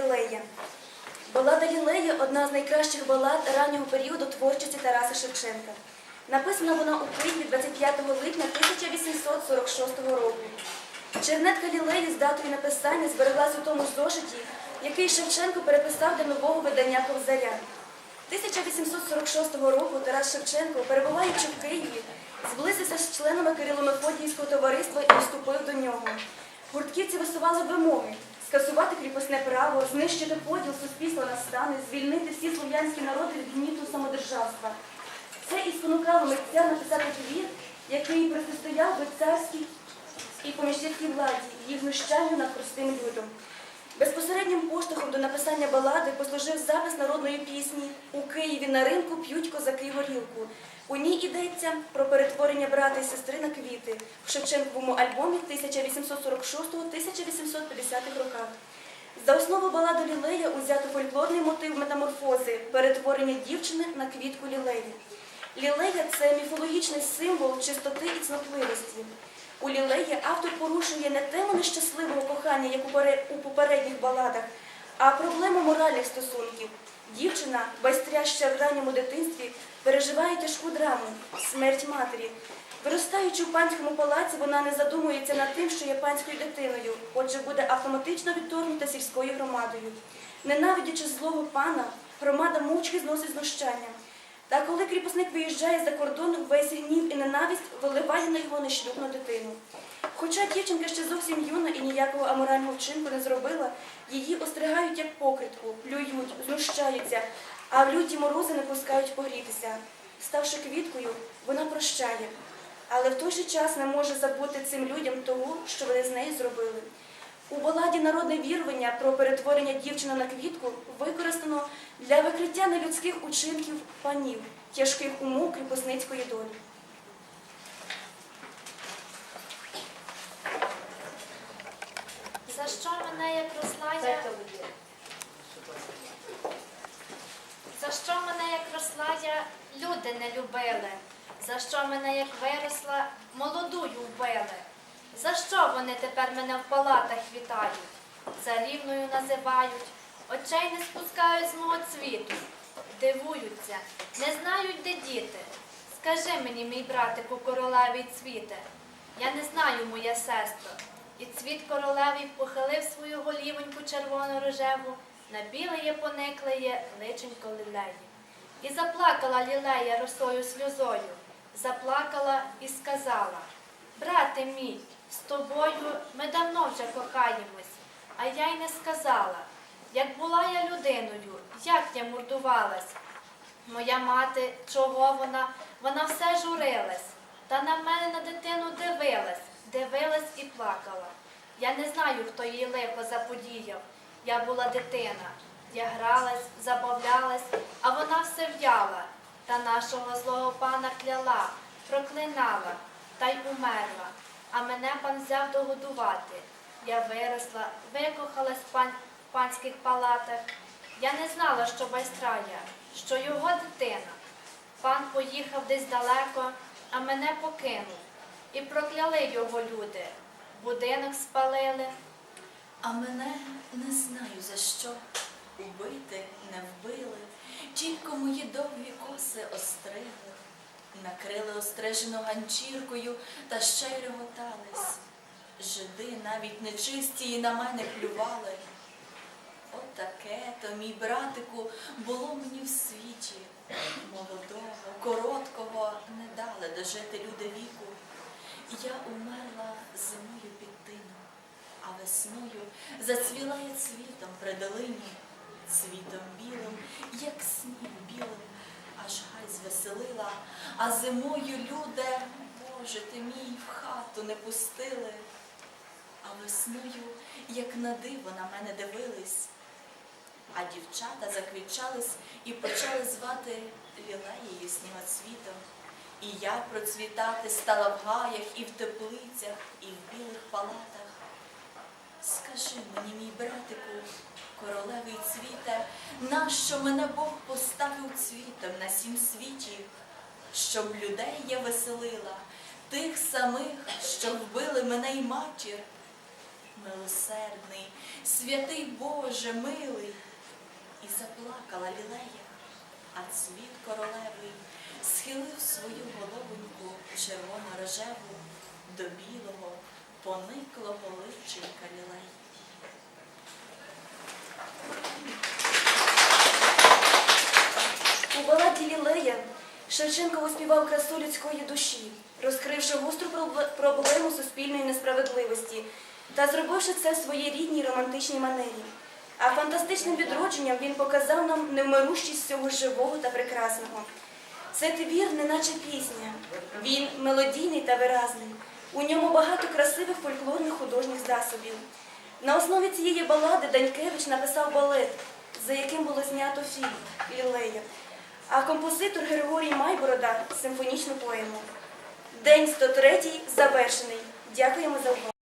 Галілея. Балада Галілея одна з найкращих балад раннього періоду творчості Тараса Шевченка. Написана вона у Києві 25 липня 1846 року. Чернетка Лілеї з датою написання збереглась у тому зошиті, який Шевченко переписав для нового видання Ковзаря. 1846 року Тарас Шевченко, перебуваючи в Києві, зблизився з членами Кирило-Мефодіївського товариства і вступив до нього. Гуртківці висували вимоги скасувати кріпосне право, знищити поділ суспільства на стани, звільнити всі слов'янські народи від гніту самодержавства. Це і спонукало митця написати твір, який протистояв би царській і поміщицькій владі, їх знущанню над простим людом. Безпосереднім поштовхом до написання балади послужив запис народної пісні У Києві на ринку п'ють козаки горілку. У ній йдеться про перетворення брата і сестри на квіти в Шевченковому альбомі 1846-1850 роках. За основу баладу Лілея узято фольклорний мотив метаморфози перетворення дівчини на квітку лілеї. Лілея це міфологічний символ чистоти і цнотливості. У Лілеї автор порушує не тему нещасливого кохання, як у пере- у попередніх баладах, а проблему моральних стосунків. Дівчина, байстряща в ранньому дитинстві, переживає тяжку драму смерть матері. Виростаючи в панському палаці, вона не задумується над тим, що є панською дитиною, отже, буде автоматично відторгнута сільською громадою. Ненавидячи злого пана, громада мовчки зносить знущання. Та коли кріпосник виїжджає за кордон, весь гнів і ненависть виливає на його нешлюбну дитину. Хоча дівчинка ще зовсім юна і ніякого аморального вчинку не зробила, її остригають як покритку, плюють, знущаються, а в люті морози не пускають погрітися. Ставши квіткою, вона прощає, але в той же час не може забути цим людям того, що вони з нею зробили. У баладі Народне вірування про перетворення дівчини на квітку використано для викриття нелюдських учинків панів, тяжких умов кріпосницької долі. За що мене як росла я? За що мене як росла я люди не любили? За що мене як виросла молодую вбили? За що вони тепер мене в палатах вітають? Царівною називають, очей не спускають з мого цвіту. Дивуються, не знають, де діти. Скажи мені, мій братику, королевий цвіте, я не знаю, моя сестро. І цвіт королевий похилив свою голівоньку червоно-рожеву, на білеє пониклеє личенько лілеї. І заплакала лілея росою сльозою, заплакала і сказала, брате мій, з тобою ми давно вже кохаємось, а я й не сказала, як була я людиною, як я мордувалась. Моя мати, чого вона? Вона все журилась, та на мене на дитину дивилась, дивилась і плакала. Я не знаю, хто їй лихо заподіяв. Я була дитина. Я гралась, забавлялась, а вона все в'яла. Та нашого злого пана кляла, проклинала та й умерла. А мене пан взяв догодувати. Я виросла, викохалась пан, панських палатах. Я не знала, що байстрая, що його дитина. Пан поїхав десь далеко, а мене покинув. І прокляли його люди. Будинок спалили. А мене не знаю за що. Убити не вбили, тільки мої довгі коси остригли, накрили острижену ганчіркою та ще й реготались. Жиди навіть нечисті і на мене плювали. Отаке то, мій братику, було мені в світі. Молодого, короткого не дали дожити люди віку. Я умерла зимою під тином, а весною зацвіла я цвітом при долині, цвітом білим, як сніг білим, аж гай звеселила, а зимою люди, Боже ти мій, в хату не пустили. А весною, як на диво, на мене дивились, а дівчата заквічались і почали звати лілеєю снігоцвітом. І я процвітати стала в гаях і в теплицях, і в білих палатах. Скажи мені, мій братику, королевий цвіте, нащо мене Бог поставив цвітом на сім світі, щоб людей я веселила, тих самих, що вбили мене й матір. Милосердний, святий Боже, милий, і заплакала лілея, а цвіт королевий схилив свою головоньку червоно-рожеву до білого, пониклого личинка лілей. У баладі Лілея Шевченко оспівав красу людської душі, розкривши пробле- проблему суспільної несправедливості та зробивши це в своїй рідній романтичній манері. А фантастичним відродженням він показав нам невмирущість всього живого та прекрасного. Це твір, неначе пісня. Він мелодійний та виразний. У ньому багато красивих фольклорних художніх засобів. На основі цієї балади Данькевич написав балет, за яким було знято фільм Лілея, а композитор Григорій Майборода симфонічну поему. День 103 завершений. Дякуємо за увагу.